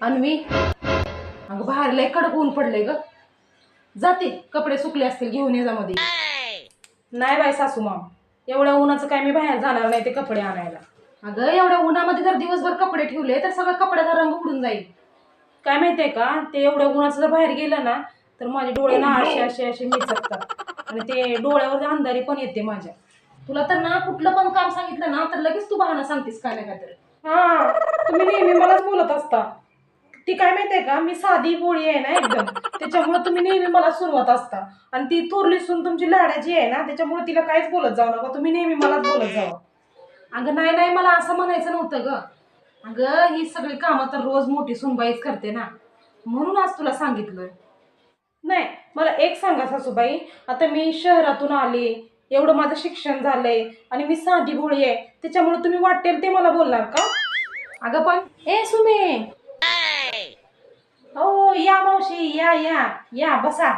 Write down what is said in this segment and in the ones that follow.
अन्वी अगं बाहेर लय कडक ऊन पडलंय ग. जाते कपडे सुकले असतील घेऊन ये जा मध्ये नाही बाय सासू माम. एवढ्या उन्हाचं काय मी बाहेर जाणार नाही ते कपडे आणायला. अगं एवढ्या उन्हामध्ये जर दिवसभर कपडे ठेवले तर सगळं कपड्याचा रंग उडून जाईल. काय माहितीये का? ते एवढ्या उन्हाचं जर बाहेर गेलं ना तर माझे डोळे ना असे असे असे मिचकतात. आणि ते डोळ्यावर अंधारी पण येते माझ्या. तुला तर ना कुठलं पण काम सांगितलं ना तर लगेच तू बहाणा सांगतेस काय ना काय तर. हा तुम्ही नेहमी मलाच बोलत असता. ती काय माहितीये का? मी साधी पोळी आहे ना एकदम. त्याच्यामुळे तुम्ही नेहमी मला सुरुवात असता. आणि ती थोरली सून तुमची लाडाची आहे ना त्याच्यामुळे तिला काहीच बोलत जाऊ नका. तुम्ही नेहमी मलाच बोलत जावा. अगं नाही नाही मला असं म्हणायचं नव्हतं ग. अगं ही सगळी कामं तर रोज मोठी सुनबाईच करते ना. म्हणून आज तुला सांगितलं नाही मला एक सांगा सासूबाई. आता मी शहरातून आले एवढं माझं शिक्षण झालंय आणि मी साधी भोळी आहे. त्याच्यामुळे तुम्ही वाटेल ते मला बोलणार का? अगं पण ए सुमे! हो या मावशी या या या बसा.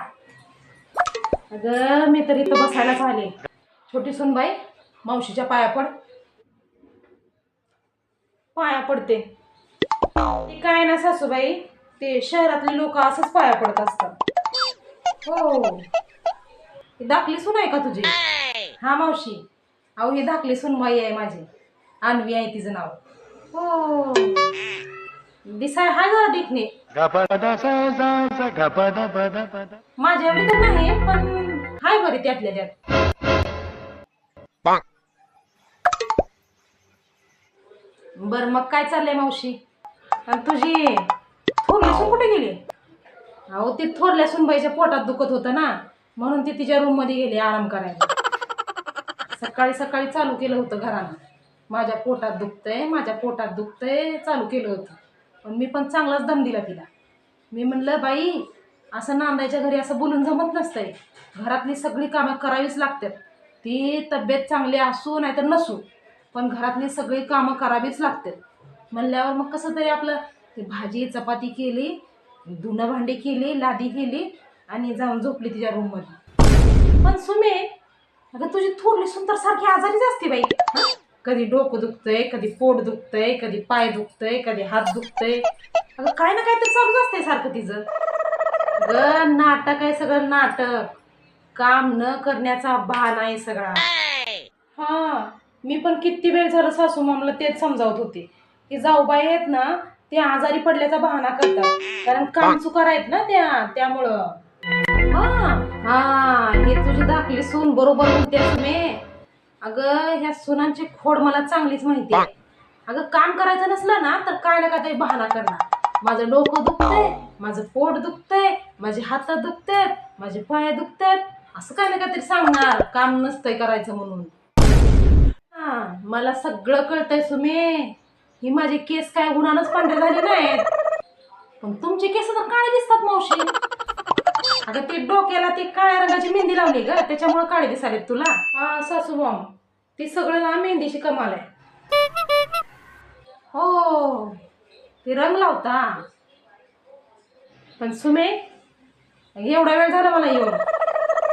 अगं मी तर इथं बसायलाच आले. छोटी सुनबाई मावशीच्या पाया पड. पाया पडते. ते काय ना सासूबाई ते शहरातले लोक असंच पाया पडत असतात. हो. ही धाकली सून आहे का तुझी? हा मावशी. अहो ही धाकली सुनबाई आहे माझी. अन्वी आहे तिचं नाव. हो. दिसाय हाय जरा देखणे. माझ्या एवढी तर नाही पण हाय बरी त्यातल्या त्यात. बर मग काय चाललंय मावशी? आणि तुझी थोरली सून कुठे गेली? अहो ती थोरल्या सुनबाईच्या पोटात दुखत होतं ना म्हणून ती तिच्या रूममध्ये गेली आराम करायला. सकाळी सकाळी चालू केलं होतं घरानं. माझ्या पोटात दुखतंय माझ्या पोटात दुखतंय चालू केलं होतं. पण मी पण चांगलाच दम दिला तिला. मी म्हणलं बाई असं नांदायच्या घरी असं बोलून जमत नसतंय. घरातली सगळी कामं करावीच लागतात. ती तब्येत चांगली असू नाहीतर नसू पण घरातली सगळी कामं करावीच लागतात. म्हणल्यावर मग कसं तरी आपलं ते भाजी चपाती केली धुणं भांडी केली लादी केली आणि जाऊन झोपली तिच्या रूममध्ये पण सुमे अगं तुझी थोरली सुंदर सारखी आजारीच असते बाई. कधी डोकं दुखतंय कधी पोट दुखतंय कधी पाय दुखतंय कधी हात दुखतंय. अगं काय ना काय तर चालूच असतंय सारखं तिचं. ग नाटक आहे सगळं नाटक. काम न करण्याचा बहाणा आहे सगळा. हा मी पण किती वेळ झालं सासू मामला तेच समजावत होते. की जाऊबाई आहेत ना ते आजारी पडल्याचा बहाणा करतात. कारण काम चुकार आहेत ना त्या त्यामुळं. हा हा हे तुझी धाकली सून बरोबर बोलते तुम्ही. अगं ह्या सुनांची खोड मला चांगलीच माहिती आहे अगं काम करायचं नसलं ना तर काय ना काय तरी बहाणा करणार. माझं डोकं दुखतंय माझं पोट दुखतंय माझे हात दुखतात माझे पाय दुखतात असं काय ना काहीतरी सांगणार. काम नसतंय करायचं म्हणून. हा मला सगळं कळतंय सुमे. ही माझे केस काय गुणानच पांढरे झाले नाहीत. पण तुमचे केस तर काळे दिसतात मावशी. अगं ते डोक्याला ती काळ्या रंगाची मेहंदी लावली ग. त्याच्यामुळे काळे दिसाले तुला. हा सासू बॉम ती सगळं ना मेहंदीची कमाल आहे. हो. ती रंग लावता. पण सुमे एवढा वेळ झाला मला येऊन.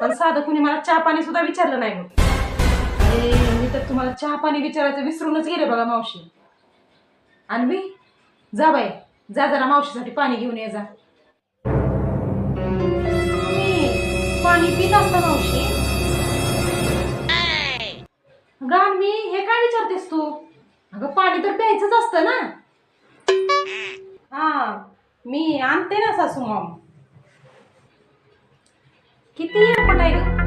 पण साधं कुणी मला चहा पाणी सुद्धा विचारलं नाही बघ. अरे मी तर तुम्हाला चहा पाणी विचारायचं विसरूनच गेले बघा मावशी. आणवी जा बाई. जा जरा मावशीसाठी पाणी घेऊन ये जा. तुम्ही पाणी असता मावशी. गाण मी हे काय विचारतेस तू? अगं पाणी तर प्यायचंच असतं ना. हा मी आणते ना सासू मॉम. किती येडपट आहे ग.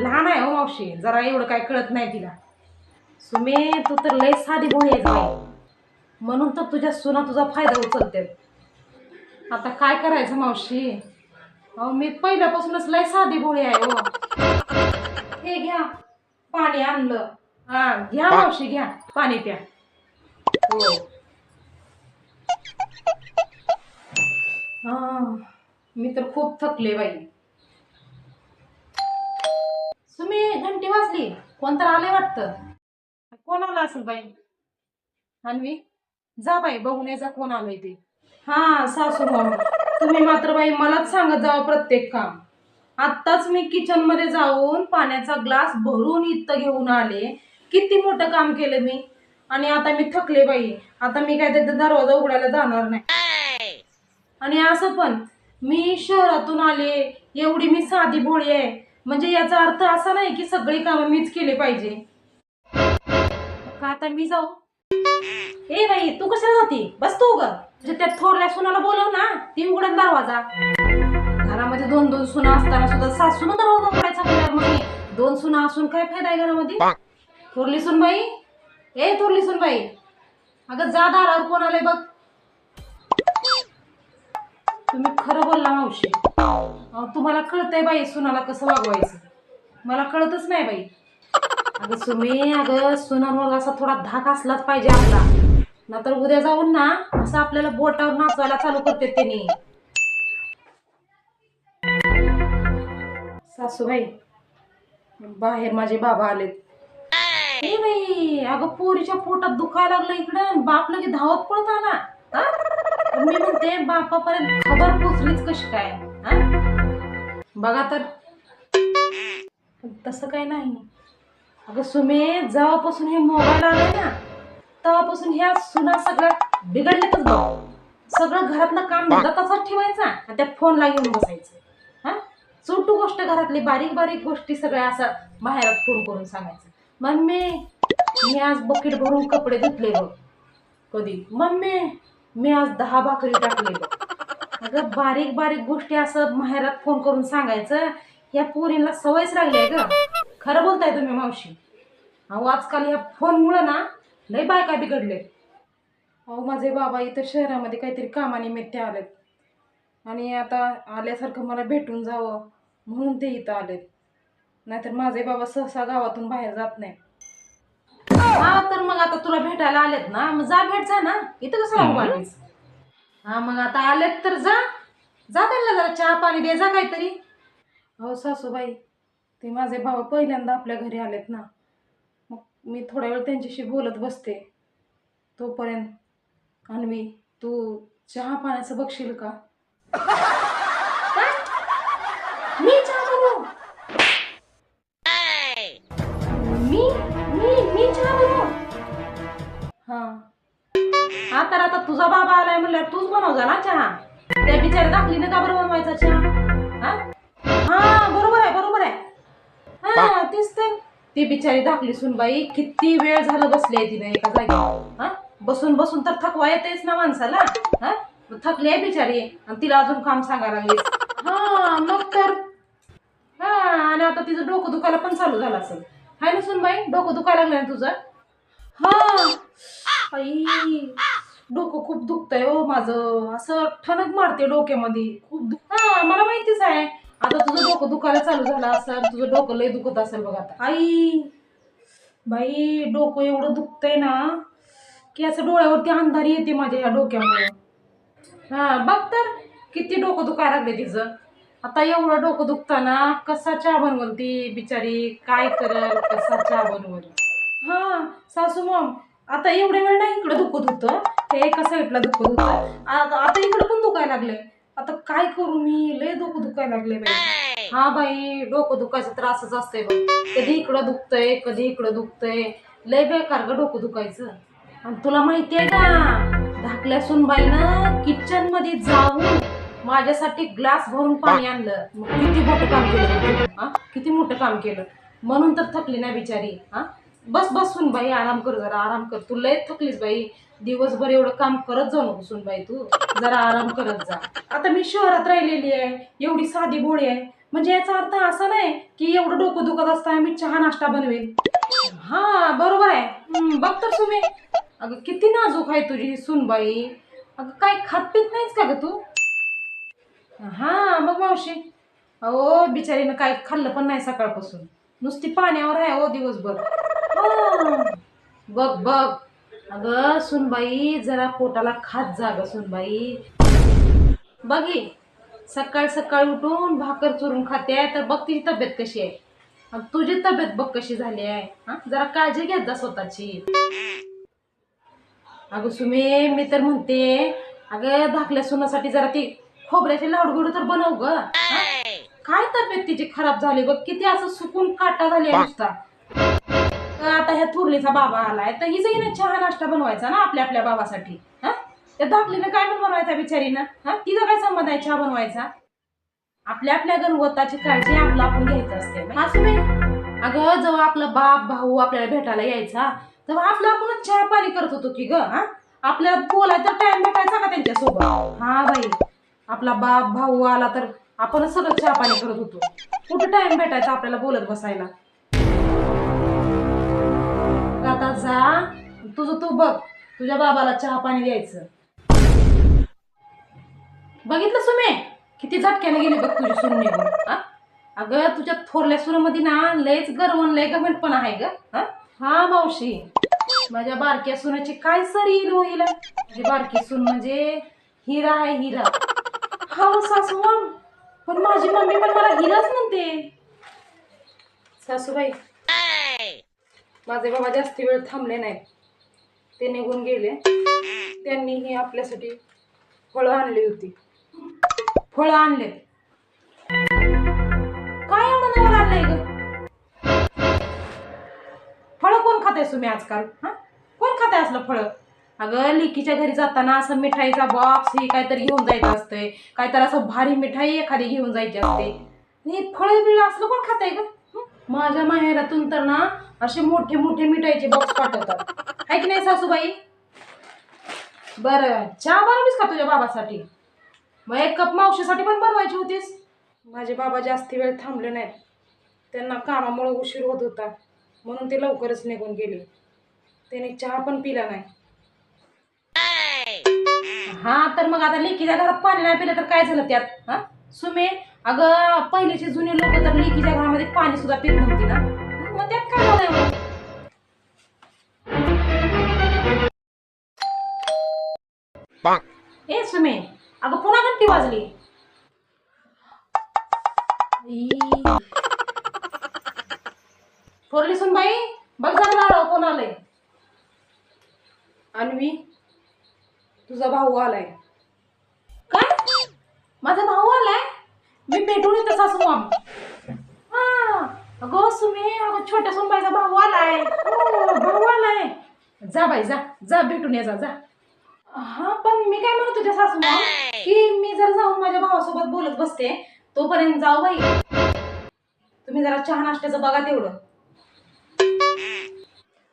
लहान आहे हो मावशी जरा एवढं काय कळत नाही तिला. सुमे तू तर लय साधी भोळी म्हणून तर तुझ्या सुना तुझा फायदा उचलते. आता काय करायचं मावशी? अहो मी पहिल्यापासूनच लय साधी भोळी आहे हो. हे घ्या पाणी आणलं. हा घ्या मावशी घ्या. पाणी प्या. हो. हा मी तर खूप थकले बाई. सुमी घंटी वाजली. कोण तर आले वाटतं? कोण आलं असेल बाई? अन्वी जा बाई बघून यायचा कोण आलोय ते. हा सासू भाऊ तुम्ही मात्र बाई मलाच सांगत जावं प्रत्येक काम. आत्ताच मी किचनमध्ये जाऊन पाण्याचा ग्लास भरून इथं घेऊन आले. किती मोठं काम केलं मी. आणि आता मी थकले बाई. आता मी काय त्याचा दरवाजा उघडायला जाणार नाही. आणि असं पण मी शहरातून आले. एवढी मी साधी भोळी आहे. म्हणजे याचा अर्थ असा नाही की सगळी कामं मीच केले पाहिजे. का आता मी जाऊ? ए बाई तू कशाला जाते? बस तू ग म्हणजे त्या थोरल्या सुनाला बोलव ना ती उघडन दरवाजा. घरामध्ये दोन दोन सुना असताना सुद्धा सासून दरवाजा उघडायचा म्हणल्यावर मग मी दोन सुना असून काय फायदा आहे घरामध्ये? थोरली सुनबाई ए थोरली सुनबाई अगं जा दारावर कोण आलंय बघ. तुम्ही खरं बोलला मावशी. तुम्हाला कळतंय बाई सुनाला कसं वागवायचं. मला कळतच नाही बाई. अगं सुमे अगं सुनांवर असा थोडा धाक असलाच पाहिजे आपला. नाहीतर उद्या जाऊन ना असं आपल्याला बोटावर नाचवायला चालू करते त्यांनी सासूबाई बाहेर माझे बाबा आलेत. ए बाई अगं पोरीच्या पोटात दुखायला लागलं इकडं बाप लगे धावत पळत आला. मी म्हणते बापापर्यंत खबर पोचलीच कशी काय? बघा तर. तसं काय नाही. अगं सुमे जेव्हापासून हे मोबाईल आलाय ना तेव्हापासून ह्या सुना सगळ्या बिघडल्यातच बघ. सगळं घरातलं काम धंदा तसाच ठेवायचा आणि त्या फोनला घेऊन बसायचं. हा? छोटू गोष्ट घरातली बारीक बारीक गोष्टी सगळ्या असं बाहेरात फोन करून सांगायचं. मम्मी मी आज बकेट भरून कपडे धुतले बघ. कधी? मम्मी मी आज दहा भाकरी टाकले बघ. अगं बारीक बारीक गोष्टी असं माहेरात फोन करून सांगायचं या पोरींना सवयच लागली आहे ग. खरं बोलताय तुम्ही मावशी. अहो आजकाल या फोनमुळं ना लय बायका बिघडले. अहो माझे बाबा इथं शहरामध्ये काहीतरी कामानिमित्त आलेत. आणि आता आल्यासारखं मला भेटून जावं म्हणून ते इथं आलेत. नाहीतर माझे बाबा सहसा गावातून बाहेर जात नाही हा तर मग आता तुला भेटायला आलेत ना? मग जा भेट जा ना. इथं कसं आलीस हा मग आता आलेत तर जा. जा त्यांना जरा चहा पाणी दे जा काहीतरी. हो सासूबाई ते माझे भाऊ पहिल्यांदा आपल्या घरी आलेत ना. मी थोडा वेळ त्यांच्याशी बोलत बसते. तोपर्यंत अन्वी तू चहा पाण्याचं बघशील का? मी चहा बनवू? मी? मी? मी चहा बनवू? हा. हा तर आता तुझा बाबा आलाय म्हणल्यावर तूच बनव जा ना चहा. त्या बिचारी दाखलीने का बरं बनवायचा चहा? ती बिचारी धाकली सुनबाई किती वेळ झालं बसली आहे तिने एका जागी. हा? बसून बसून तर थकवा येतेच ना माणसाला. हा? थकली आहे बिचारी. आणि तिला अजून काम सांगायला लागली हा मग तर. हा आणि आता तिचं डोकं दुखायला पण चालू झालं असेल. हाय ना सुनबाई? डोकं दुखायला लागलं ना तुझं? हा. आई डोकं खूप दुखतंय हो माझं. असं ठणक मारते डोक्यामध्ये. खूप दुख हा मला माहितीच आहे. आता तुझं डोकं दुखायला चालू झालं असेल तुझं डोकं लय दुखत असेल बघ आता. आई बाई डोकं एवढं दुखतंय ना की असं डोळ्यावरती अंधारी येते माझ्या या डोक्यामुळे. हा बघ तर किती डोकं दुखायला लागले तिचं. आता एवढं डोकं दुखताना कसा चहा बनवल ती बिचारी? काय करल? कसा चहा बनवल? हा सासू मग आता एवढ्या वेळ नाही इकडं दुखत होतं. हे एका साईडला दुखत होतं. आता आता इकडं पण दुखायला लागले आता काय करू मी? लय डोकं दुखायला लागले बाई. हा बाई डोकं दुखायचं त्रासच असतंय बघ. कधी इकडं दुखतंय कधी इकडं दुखतंय. लय बेकार ग डोकं दुखायचं. आणि तुला माहितीये का धाकल्या सुनबाईनं किचनमध्ये जाऊन माझ्यासाठी ग्लास भरून पाणी आणलं. मग किती मोठं काम केलं हा? किती मोठं काम केलं? म्हणून तर थकली ना बिचारी. हा? बस बस सुनबाई आराम कर जरा आराम कर. तू लय थकलीस बाई. दिवसभर एवढं काम करत जाऊ नको सुनबाई तू. जरा आराम करत जा. आता मी शहरात राहिलेली आहे. एवढी साधी भोळी आहे. म्हणजे याचा अर्थ असा नाही की एवढं डोकं दुखत असताना मी चहा नाश्ता बनवेन. हा बरोबर आहे. बघ तर सुमे. अगं किती नाजूक आहे तुझी ही सुनबाई. अगं काय खात पित नाहीस का ग तू? हा मग मावशी. अहो बिचारीनं काय खाल्लं पण नाही सकाळपासून. नुसती पाण्यावर आहे हो दिवसभर. बघ बघ. अगं सुनबाई जरा पोटाला खात जा ग सुनबाई. बघी सकाळ सकाळी उठून भाकर चुरून खाते तर बघ तिची तब्येत कशी आहे. आणि तुझी तब्येत बघ कशी झाली आहे. हा जरा काळजी घेत जा स्वतःची. अगं सुमे मी तर म्हणते अगं धाकल्या सुनासाठी जरा ती खोबऱ्याचे लाडू बिडू तर बनव ग? काय तब्येत तिची खराब झाली बघ किती असं सुकून काटा झाली आहे नुसता. का आता ह्या थोरलीचा बाबा आलाय? तर हिचं हिनं चहा नाश्ता बनवायचा ना आपल्या आपल्या बाबासाठी हा? त्या दाखलीनं काय पण बनवायचा बिचारीनं हा? तिचा काय संबंध आहे चहा बनवायचा? आपल्या आपल्या गणवत्ताची काळजी आपला आपण घ्यायचं असते. असं अगं जेव्हा आपला बाप भाऊ आपल्याला भेटायला यायचा तेव्हा आपलं आपणच चहा पाणी करत होतो की ग हा? आपल्याला बोलायचा टाइम भेटायचा का त्यांच्यासोबत? हा बाई. आपला बाप भाऊ आला तर आपणच सगळं चहा पाणी करत होतो. कुठं टाइम भेटायचा आपल्याला बोलत बसायला? आता जा. तुझं तू बघ. तुझ्या बाबाला चहा पाणी द्यायचं. बघितलं सुमे? किती झटक्याने गेली बघ तुझी सून निघून. हा? अगं तुझ्या थोरल्या सुनामध्ये ना लयच गरवण लय गमेंट आहे ग. हा? हा मावशी. माझ्या बारक्या सुनाची काय सर येईल हो हिला? माझी बारकी सून म्हणजे हिरा आहे हिरा. हा हो सासू मग. पण माझी मम्मी पण मला हिराच म्हणते. सासूबाई माझे बाबा जास्त वेळ थांबले नाहीत. ते निघून गेले. त्यांनी ही आपल्यासाठी फळं आणली होती. फळं आणले. काय एवढं नवर आणलंय ग? फळं कोण खाते तुम्ही आजकाल? हा? कोण खाते असलं फळं? अगं लिकीच्या घरी जाताना असं मिठाईचा बॉक्स हे काहीतरी घेऊन जायचं असतंय. काहीतरी असं भारी मिठाई एखादी घेऊन जायची असते. हे फळं बिळ असलं कोण खाताय ग? माझ्या माहेरातून तर ना असे मोठे मोठे मिठाईचे बॉक्स पाठवतात. आहे की नाही सासूबाई? बरं. चहा बनवलीस का तुझ्या बाबासाठी? मग एक कप मावशीसाठी पण बनवायची होतीस. माझे बाबा जास्ती वेळ थांबले नाहीत. त्यांना कामामुळे उशीर होत होता. म्हणून ते लवकरच निघून गेले. त्याने चहा पण पिला नाही. हा तर मग आता लेकीच्या घरात पाणी नाही पिलं तर काय झालं त्यात? हा? सुमे अगं पहिलेचे जुने लोक तर लेकीच्या घरामध्ये पाणी सुद्धा पित नव्हती ना. मग त्यात काय झालं? ए सुमे अगं पुन्हा घंटी वाजली. ई. थोरली सुन बाई बघ जरा कोण आलंय अन्वी तुझा भाऊ आलाय. काय? माझा भाऊ आलाय? मी भेटून येते सासू माम. अगं सुमे अगं छोट्या सुनबाईचा भाऊ आलाय. हो भाऊ आलाय. जा बाई जा जा भेटून ये जा जा. हा पण मी काय म्हणत तुझ्या सासू की मी जर जाऊन माझ्या भावासोबत बोलत बसते तोपर्यंत जाऊ बाई. तुम्ही जरा चहा नाश्त्याचं बघा तेवढं.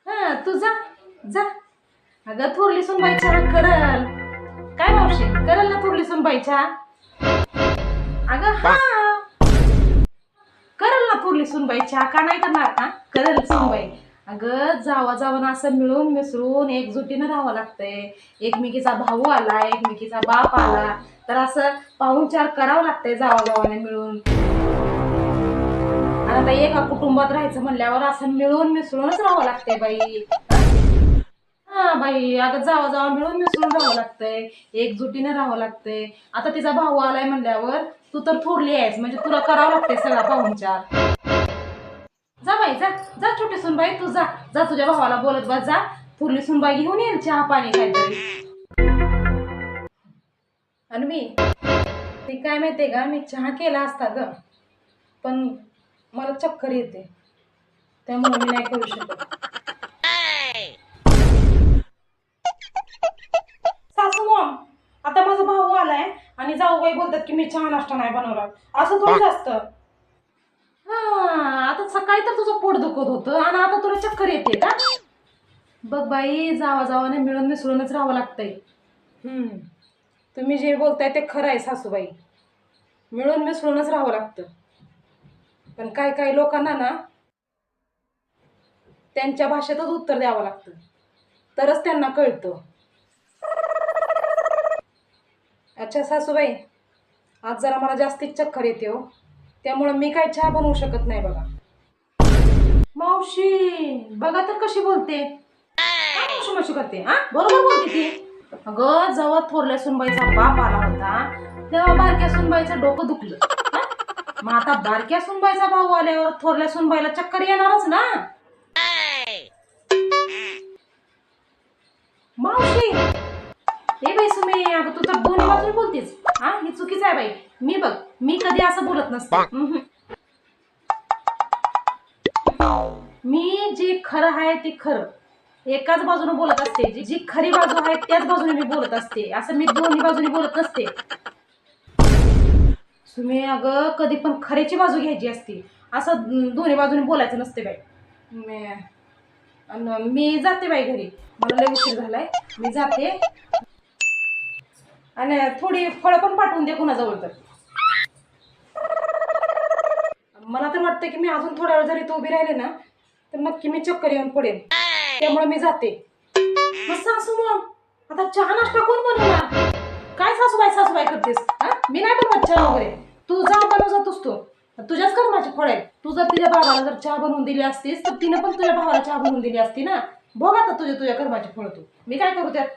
हा तू जा जा. अगं थोरली सुनबाई चहा करल काय मावशी करल ना थोरली सुनबाई चहा अगं हा. उरली सुनबाई चहा का नाही करणार? हा? करेल सुनबाई अगं जावा जावं असं मिळून मिसळून एकजुटीनं राहावं लागतंय. एकमेकीचा भाऊ आला एकमेकीचा बाप आला तर असं पाहुणचार करावं लागतंय जावा जावाने मिळून. आता एका कुटुंबात राहायचं म्हणल्यावर असं मिळून मिसळूनच राहावं लागतंय बाई. हा बाई अगं जावा जावा मिळून मिसळून राहावं लागतंय. एकजुटीने राहावं लागतंय. आता तिचा भाऊ आलाय म्हणल्यावर तू तर थोरली आहेस म्हणजे तुला करावं लागतंय सगळा पाहुणचार. जा बाई जा. जा छोटी सुनबाई तू जा. जा तुझ्या भावाला बोलत बस जा. थोरली सुनबाई घेऊन येईल चहा पाणी काहीतरी. आणि मी ते काय माहितीये का मी चहा केला असता ग पण मला चक्कर येते. त्यामुळे मी नाही करू शकत. सासू मॉम आता माझा भाऊ आलाय आणि जाऊ काही बोलतात की मी चहा नाश्ता नाही बनवला असं थोडंच असतं तर तुझं पोट दुखत होतं आणि आता तुला चक्कर येते का? बघ बाई जावा जावाने मिळून मिसळूनच राहावं लागतंय. हम्म. तुम्ही जे बोलताय ते खरं आहे सासूबाई. मिळून मिसळूनच राहावं लागतं. पण काय काय लोकांना ना त्यांच्या भाषेतच उत्तर द्यावं लागतं. तरच त्यांना कळतं. अच्छा सासूबाई आज जरा मला जास्तीच चक्कर येते हो. त्यामुळं मी काय चहा बनवू शकत नाही बघा. मावशी बघा तर कशी बोलते. मावशी मावशी करते हा? बरोबर बोलते ती. अगं जेव्हा थोरल्या सुनबाईचा बाप आला होता तेव्हा बारक्या सुनबाईचं डोकं दुखलं हा? मग आता बारक्या सुनबाईचा भाऊ आल्यावर थोरल्या सुनबाईला चक्कर येणारच ना. मावशी! ए बाई सुमे अगं तू तर दोन्ही बाजून बोलतेस हा? हे चुकीचं आहे बाई. मी बघ मी कधी असं बोलत नसते. मी जे खरं आहे ते खरं. एकाच बाजूने बोलत असते. जी- जी खरी बाजू आहे त्याच बाजूने मी बोलत असते. असं मी दोन्ही बाजूने बोलत नसते. तुम्ही अगं कधी पण खऱ्याची बाजू घ्यायची असते. असं दोन्ही बाजूने बोलायचं नसते बाई. मी जाते बाई घरी. मला लय उशीर झालाय. मी जाते. आणि थोडी फळं पण पाठवून दे कुणाजवळ तर. मला तर वाटतं की मी अजून थोड्या वेळ जरी तो उभी राहिले ना तर नक्की मी चक्कर येऊन पडेल त्यामुळे मी जाते. मग सासू मग? आता चहा नाश्ता कोण बनवणार? काय सासूबाई सासूबाई करतेस? हा? मी नाही बनवत चहा वगैरे. तू जा बनव जातोस तू. तुझ्याच कर्माची फळ आहे तू जर तिच्या भावाला जर चहा बनवून दिली असतीस तर तिने पण तुझ्या भावाला चहा बनवून दिली असती ना? बघ आता तुझ्या तुझ्या कर्माची फळ तू. मी काय करू त्यात?